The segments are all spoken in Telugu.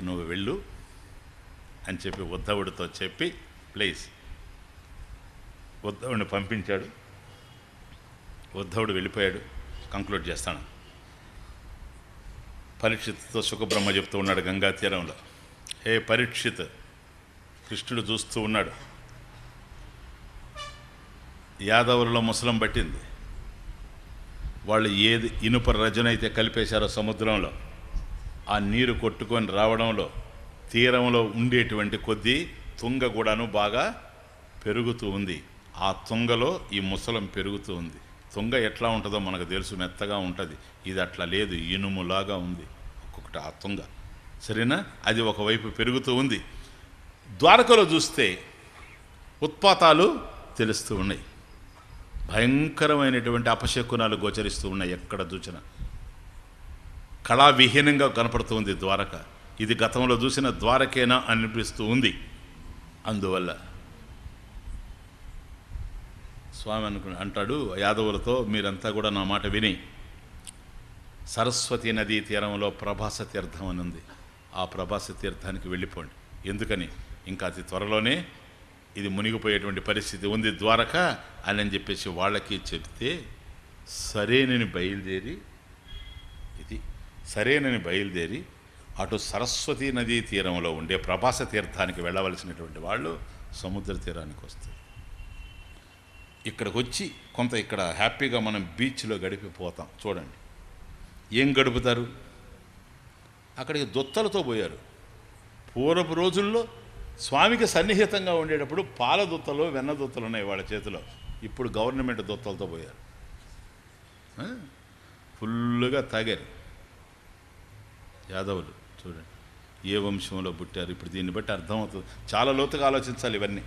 నువ్వు వెళ్ళు అని చెప్పి ఉద్ధవుడితో చెప్పి ప్లీజ్. ఉద్ధవుడిని పంపించాడు. ఉద్ధవుడు వెళ్ళిపోయాడు. కంక్లూడ్ చేస్తాను. పరీక్షిత్తో సుఖబ్రహ్మ చెప్తూ ఉన్నాడు గంగా తీరంలో. హే పరీక్షిత్ కృష్ణుడు చూస్తూ ఉన్నాడు. యాదవులలో ముసలం పట్టింది. వాళ్ళు ఏది ఇనుప రజనైతే కలిపేశారో సముద్రంలో. ఆ నీరు కొట్టుకొని రావడంలో తీరంలో ఉండేటువంటి కొద్దీ తుంగ కూడాను బాగా పెరుగుతూ ఉంది. ఆ తుంగలో ఈ ముసలం పెరుగుతూ ఉంది. తుంగ ఎట్లా ఉంటుందో మనకు తెలుసు మెత్తగా ఉంటుంది. ఇది అట్లా లేదు ఇనుములాగా ఉంది. ఒక్కొక్కటి ఆ తుంగ. సరేనా? అది ఒకవైపు పెరుగుతూ ఉంది. ద్వారకలో చూస్తే ఉత్పాతాలు తెలుస్తూ ఉన్నాయి. భయంకరమైనటువంటి అపశకునాలు గోచరిస్తూ ఉన్నాయి ఎక్కడ చూసినా. కళావిహీనంగా కనపడుతుంది ద్వారక. ఇది గతంలో చూసిన ద్వారకేనా అనిపిస్తూ ఉంది. అందువల్ల స్వామి అనుకు అంటాడు యాదవులతో మీరంతా కూడా నా మాట విని సరస్వతి నదీ తీరంలో ప్రభాస తీర్థం అని ఉంది. ఆ ప్రభాస తీర్థానికి వెళ్ళిపోండి. ఎందుకని? ఇంకా అతి త్వరలోనే ఇది మునిగిపోయేటువంటి పరిస్థితి ఉంది ద్వారక అని చెప్పేసి వాళ్ళకి చెప్తే సరేనని బయలుదేరి ఇది సరేనని బయలుదేరి అటు సరస్వతి నదీ తీరంలో ఉండే ప్రభాస తీర్థానికి వెళ్ళవలసినటువంటి వాళ్ళు సముద్ర తీరానికి వస్తారు. ఇక్కడికి వచ్చి కొంత ఇక్కడ హ్యాపీగా మనం బీచ్లో గడిపిపోతాం. చూడండి. ఏం గడుపుతారు? అక్కడికి దొత్తలతో పోయారు. పూర్వపు రోజుల్లో స్వామికి సన్నిహితంగా ఉండేటప్పుడు పాల దొత్తలు వెన్న దొత్తలు ఉన్నాయి వాళ్ళ చేతిలో. ఇప్పుడు గవర్నమెంట్ దొత్తలతో పోయారు. ఫుల్గా ఫుల్లుగా తాగారు. యాదవులు చూడండి. ఏ వంశంలో పుట్టారు? ఇప్పుడు దీన్ని బట్టి అర్థమవుతుంది. చాలా లోతుగా ఆలోచించాలి ఇవన్నీ.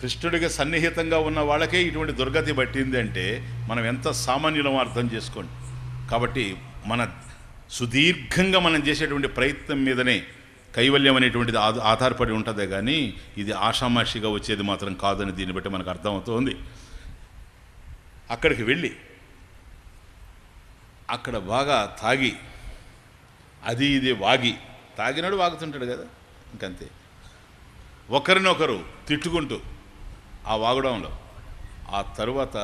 కృష్ణుడికి సన్నిహితంగా ఉన్న వాళ్ళకే ఇటువంటి దుర్గతి పట్టింది అంటే మనం ఎంత సామాన్యులమో అర్థం చేసుకోండి. కాబట్టి మన సుదీర్ఘంగా మనం చేసేటువంటి ప్రయత్నం మీదనే కైవల్యం అనేటువంటిది ఆధారపడి ఉంటుందే కానీ ఇది ఆషామాషిగా వచ్చేది మాత్రం కాదని దీన్ని బట్టి మనకు అర్థమవుతుంది. అక్కడికి వెళ్ళి అక్కడ బాగా తాగి అది ఇది వాగి. తాగినాడు వాగుతుంటాడు కదా? ఇంకంతే. ఒకరినొకరు తిట్టుకుంటూ ఆ వాగడంలో ఆ తరువాత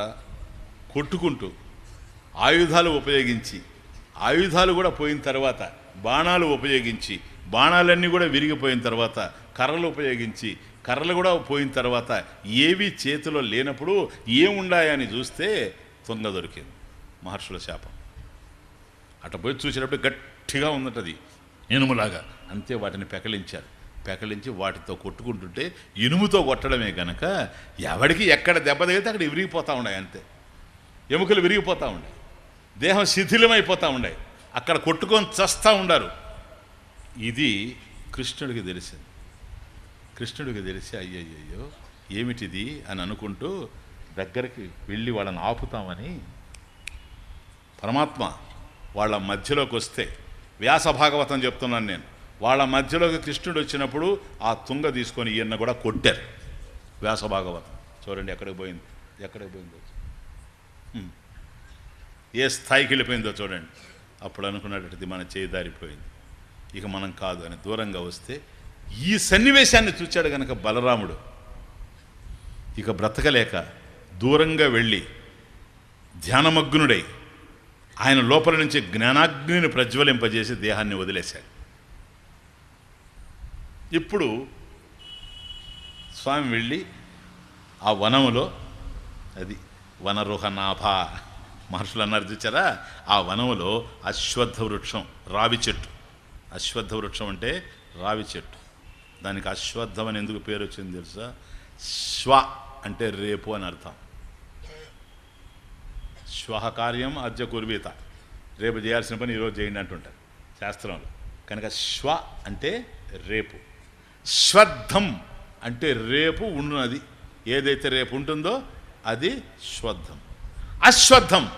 కొట్టుకుంటూ ఆయుధాలు ఉపయోగించి ఆయుధాలు కూడా పోయిన తర్వాత బాణాలు ఉపయోగించి బాణాలన్నీ కూడా విరిగిపోయిన తర్వాత కర్రలు ఉపయోగించి కర్రలు కూడా పోయిన తర్వాత ఏవి చేతిలో లేనప్పుడు ఏముండాయని చూస్తే తొంగ దొరికింది మహర్షుల శాపం. అట్ట పోయి చూసినప్పుడు గట్టిగా ఉందటది ఇనుములాగా. అంతే వాటిని పెకలించారు. పెకలించి వాటితో కొట్టుకుంటుంటే ఇనుముతో కొట్టడమే గనక ఎవడికి ఎక్కడ దెబ్బ తగిలితే అక్కడ విరిగిపోతూ ఉన్నాయి అంతే. ఎముకలు విరిగిపోతూ ఉన్నాయి దేహం శిథిలమైపోతూ ఉన్నాయి అక్కడ కొట్టుకొని చస్తూ ఉండారు. ఇది కృష్ణుడికి తెలిసింది. కృష్ణుడికి తెలిసి అయ్యయ్యో ఏమిటిది అని అనుకుంటూ దగ్గరికి వెళ్ళి వాళ్ళని ఆపుతామని పరమాత్మ వాళ్ళ మధ్యలోకి వస్తే వ్యాస భాగవతం చెప్తున్నాను నేను. వాళ్ళ మధ్యలోకి కృష్ణుడు వచ్చినప్పుడు ఆ తుంగ తీసుకొని ఈయన కూడా కొట్టారు. వ్యాస భాగవతం. చూడండి ఎక్కడికి పోయింది? ఎక్కడికి పోయిందో? ఏ స్థాయికి వెళ్ళిపోయిందో చూడండి. అప్పుడు అనుకున్నటువంటిది మన చేయి దారిపోయింది. ఇక మనం కాదు అని దూరంగా వస్తే ఈ సన్నివేశాన్ని చూచాడు గనక బలరాముడు. ఇక బ్రతకలేక దూరంగా వెళ్ళి ధ్యానమగ్నుడై ఆయన లోపల నుంచి జ్ఞానాగ్నిని ప్రజ్వలింపజేసి దేహాన్ని వదిలేశాడు. ఇప్పుడు స్వామి వెళ్ళి ఆ వనములో అది వనరుహనాభ మహర్షులు అన్నారు చూచారా? ఆ వనములో అశ్వత్థ వృక్షం రావి చెట్టు. అశ్వత్థ వృక్షం అంటే రావి చెట్టు. దానికి అశ్వత్థం అని ఎందుకు పేరు వచ్చింది తెలుసా? శ్వ అంటే రేపు అని అర్థం. శ్వహ కార్యం అద్య కుర్వీత రేపు చేయాల్సిన పని ఈరోజు చేయండి అంటుంటారు శాస్త్రంలో. కనుక శ్వ అంటే రేపు. శ్వద్ధం అంటే రేపు ఉన్నది. ఏదైతే రేపు ఉంటుందో అది శ్వద్ధం. అశ్వద్ధం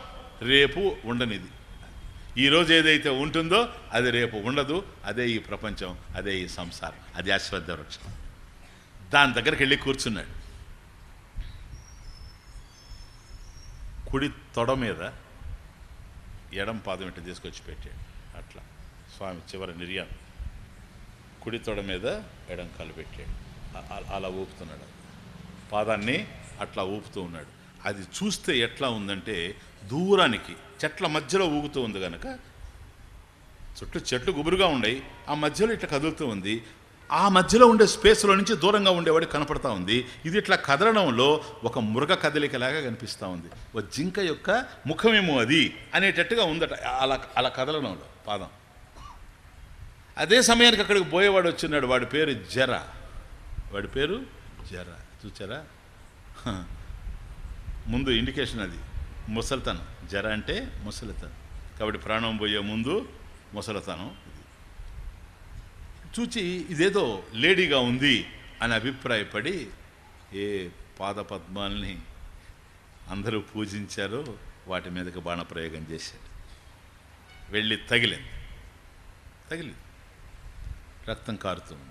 రేపు ఉండనిది. ఈరోజు ఏదైతే ఉంటుందో అది రేపు ఉండదు. అదే ఈ ప్రపంచం అదే ఈ సంసారం. అది అశ్వద్ధ వృక్షం. దాని దగ్గరికి వెళ్ళి కూర్చున్నాడు. కుడి తొడ మీద ఎడం పాదం ఇట్లా తీసుకొచ్చి పెట్టాడు అట్లా. స్వామి చివరి నిర్యాం కుడి తొడ మీద ఎడం కాలు పెట్టాడు అలా ఊపుతున్నాడు. పాదాన్ని అట్లా ఊపుతూ ఉన్నాడు. అది చూస్తే ఎట్లా ఉందంటే దూరానికి చెట్ల మధ్యలో ఊగుతూ ఉంది కనుక చుట్టూ చెట్లు గుబురుగా ఉన్నాయి ఆ మధ్యలో ఇట్లా కదులుతూ ఉంది. ఆ మధ్యలో ఉండే స్పేస్లో నుంచి దూరంగా ఉండేవాడు కనపడతా ఉంది. ఇది ఇట్లా కదలడంలో ఒక మృగ కదలికలాగా కనిపిస్తూ ఉంది. ఓ జింక యొక్క ముఖమేమో అది అనేటట్టుగా ఉందట. అలా అలా కదలడంలో పాదం. అదే సమయానికి అక్కడికి పోయేవాడు వచ్చినాడు వాడి పేరు జర. వాడి పేరు జర. చూచారా? ముందు ఇండికేషన్ అది. ముసలితనం. జర అంటే ముసలితనం. కాబట్టి ప్రాణం పోయే ముందు ముసలితనం. చూచి ఇదేదో లేడీగా ఉంది అని అభిప్రాయపడి ఏ పాదపద్మాల్ని అందరూ పూజించారో వాటి మీదకి బాణప్రయోగం చేశాడు వెళ్ళి తగిలింది. తగిలింది. రక్తం కారుతుంది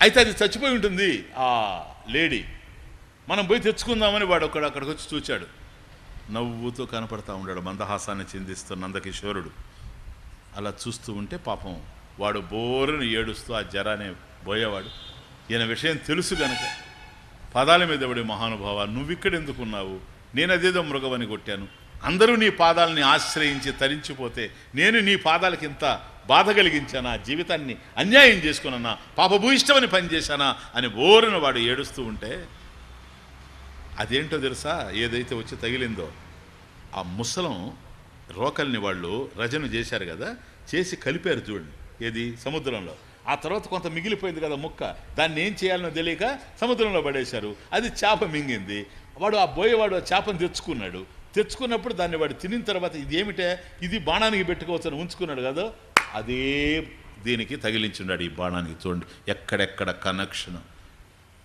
అయితే అది చచ్చిపోయి ఉంటుంది ఆ లేడీ. మనం పోయి తెచ్చుకుందామని వాడు ఒకడు అక్కడికి వచ్చి చూచాడు. నవ్వుతూ కనపడతా ఉన్నాడు మందహాసాన్ని చిందిస్తున్న నందకిషోరుడు. అలా చూస్తూ ఉంటే పాపం వాడు బోరుని ఏడుస్తూ ఆ జరానే పోయేవాడు. ఈయన విషయం తెలుసు గనక. పాదాల మీద పడి మహానుభావ నువ్విక్కడ ఎందుకున్నావు? నేను అదేదో మృగవని కొట్టాను. అందరూ నీ పాదాలని ఆశ్రయించి తరించిపోతే నేను నీ పాదాలకి ఇంత బాధ కలిగించానా? జీవితాన్ని అన్యాయం చేసుకున్నానా? పాపభూయిష్టమని పనిచేశానా? అని బోరున వాడు ఏడుస్తూ ఉంటే అదేంటో తెలుసా? ఏదైతే వచ్చి తగిలిందో ఆ ముసలం రోకల్ని వాళ్ళు రజను చేశారు కదా చేసి కలిపారు చూడండి. ఏది? సముద్రంలో. ఆ తర్వాత కొంత మిగిలిపోయింది కదా ముక్క. దాన్ని ఏం చేయాలనో తెలియక సముద్రంలో పడేశారు. అది చేప మింగింది. వాడు ఆ బోయేవాడు ఆ చేపను తెచ్చుకున్నాడు. తెచ్చుకున్నప్పుడు దాన్ని వాడు తినిన తర్వాత ఇది ఏమిటే? ఇది బాణానికి పెట్టుకోవచ్చు అని ఉంచుకున్నాడు కదా. అదే దీనికి తగిలించున్నాడు ఈ బాణానికి చూడండి. ఎక్కడెక్కడ కనెక్షన్.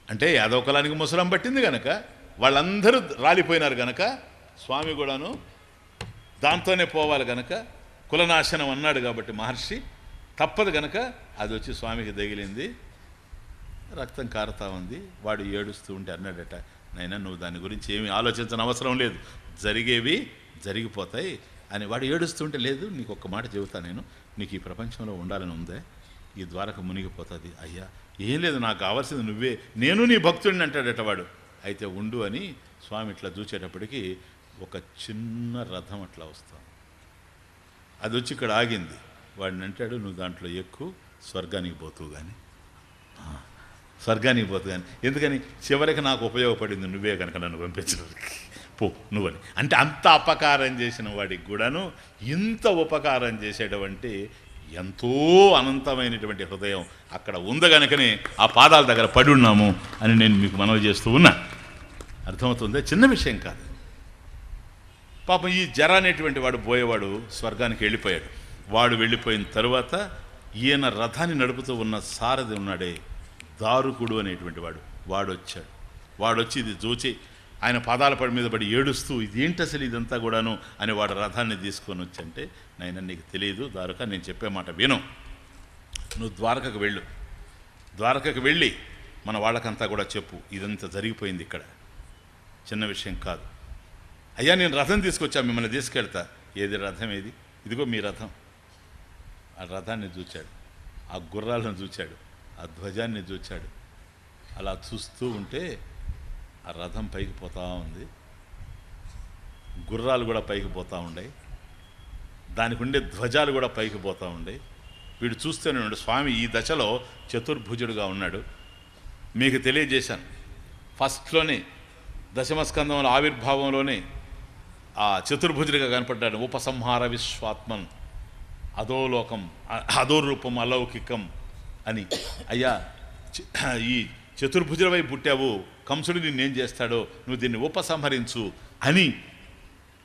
అంటే యాదవ కులానికి ముసలం పట్టింది కనుక వాళ్ళందరూ రాలిపోయినారు కనుక స్వామి కూడాను దాంతోనే పోవాలి గనక. కులనాశనం అన్నాడు కాబట్టి మహర్షి. తప్పదు గనక అది వచ్చి స్వామికి తగిలింది రక్తం కారుతా ఉంది. వాడు ఏడుస్తూ ఉంటే అన్నాడట నైనా నువ్వు దాని గురించి ఏమి ఆలోచించని అవసరం లేదు. జరిగేవి జరిగిపోతాయి. అని వాడు ఏడుస్తుంటే లేదు నీకు ఒక్క మాట చెబుతా నేను. నీకు ఈ ప్రపంచంలో ఉండాలని ఉందే. ఈ ద్వారకు మునిగిపోతుంది. అయ్యా ఏం లేదు నాకు కావాల్సింది నువ్వే. నేను నీ భక్తుడిని అంటాడట వాడు. అయితే ఉండు అని స్వామి ఇట్లా చూచేటప్పటికి ఒక చిన్న రథం అట్లా వస్తాం అది వచ్చి ఇక్కడ ఆగింది. వాడిని అంటాడు నువ్వు దాంట్లో ఎక్కువ స్వర్గానికి పోతువు కానీ స్వర్గానికి పోతు కానీ ఎందుకని? చివరికి నాకు ఉపయోగపడింది నువ్వే కనుక నన్ను పంపించడానికి. పో నువ్వని. అంటే అంత అపకారం చేసిన వాడికి కూడాను ఇంత ఉపకారం చేసేటువంటి ఎంతో అనంతమైనటువంటి హృదయం అక్కడ ఉంది గనుకనే ఆ పాదాల దగ్గర పడి ఉన్నాము అని నేను మీకు మనవి చేస్తూ ఉన్నా. అర్థమవుతుందే? చిన్న విషయం కాదు. పాపం ఈ జర అనేటువంటి వాడు పోయేవాడు స్వర్గానికి వెళ్ళిపోయాడు. వాడు వెళ్ళిపోయిన తరువాత ఈయన రథాన్ని నడుపుతూ ఉన్న సారథి ఉన్నాడే దారుకుడు అనేటువంటి వాడు. వాడు వచ్చాడు వాడు వచ్చి ఇది చూచి ఆయన పాదాల పడి మీద పడి ఏడుస్తూ ఇదేంటి అసలు ఇదంతా కూడాను? అని వాడు రథాన్ని తీసుకొని వచ్చంటే నాయన నీకు తెలియదు దారుక నేను చెప్పే మాట విను. నువ్వు ద్వారకకు వెళ్ళు. ద్వారకకు వెళ్ళి మన వాళ్ళకంతా కూడా చెప్పు. ఇదంతా జరిగిపోయింది ఇక్కడ. చిన్న విషయం కాదు. అయ్యా నేను రథం తీసుకొచ్చా మిమ్మల్ని తీసుకెళ్తా. ఏది రథం ఏది? ఇదిగో మీ రథం. ఆ రథాన్ని చూచాడు. ఆ గుర్రాలను చూచాడు. ఆ ధ్వజాన్ని చూచాడు. అలా చూస్తూ ఉంటే ఆ రథం పైకి పోతా ఉంది. గుర్రాలు కూడా పైకి పోతూ ఉన్నాయి దానికి ఉండే ధ్వజాలు కూడా పైకి పోతూ ఉన్నాయి వీడు చూస్తూనే ఉన్నాడు. స్వామి ఈ దశలో చతుర్భుజుడుగా ఉన్నాడు. మీకు తెలియజేశాను. ఫస్ట్లోనే దశమస్కంధంలో ఆవిర్భావంలోనే ఆ చతుర్భుజుడిగా కనపడ్డాడు. ఉపసంహార విశ్వాత్మన్. అధోలోకం అధోరూపం అలౌకికం అని. అయ్యా ఈ చతుర్భుజులవై పుట్టావు. కంసుడు నిన్నేం చేస్తాడో నువ్వు దీన్ని ఉపసంహరించు అని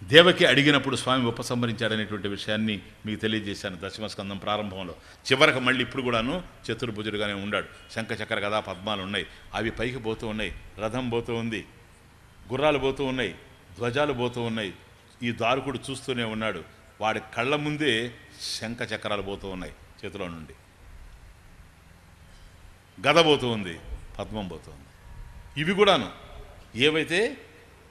దేవకి అడిగినప్పుడు స్వామి ఉపసంహరించాడనేటువంటి విషయాన్ని మీకు తెలియజేశాను దశమస్కందం ప్రారంభంలో. చివరికి మళ్ళీ ఇప్పుడు కూడాను చతుర్భుజుడుగానే ఉన్నాడు శంఖచక్ర కదా పద్మాలు ఉన్నాయి. అవి పైకి పోతూ ఉన్నాయి. రథం పోతూ ఉంది. గుర్రాలు పోతూ ఉన్నాయి. ధ్వజాలు పోతూ ఉన్నాయి. ఈ దారుకుడు చూస్తూనే ఉన్నాడు. వాడి కళ్ళ ముందే శంఖ చక్రాలు పోతూ ఉన్నాయి చేతిలో నుండి. గద పోతూ ఉంది పద్మం పోతుంది ఇవి కూడాను ఏవైతే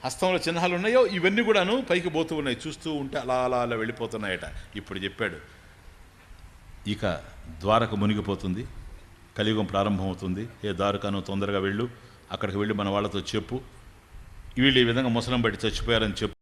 హస్తంలో చిహ్నాలు ఉన్నాయో ఇవన్నీ కూడాను పైకి పోతూ ఉన్నాయి. చూస్తూ ఉంటే అలా అలా అలా వెళ్ళిపోతున్నాయట. ఇప్పుడు చెప్పాడు. ఇక ద్వారక మునిగిపోతుంది. కలియుగం ప్రారంభమవుతుంది. ఏ దారుకాను తొందరగా వెళ్ళు. అక్కడికి వెళ్ళి మన వాళ్ళతో చెప్పు. వీళ్ళు ఈ విధంగా ముసలం బట్టి చచ్చిపోయారని చెప్పు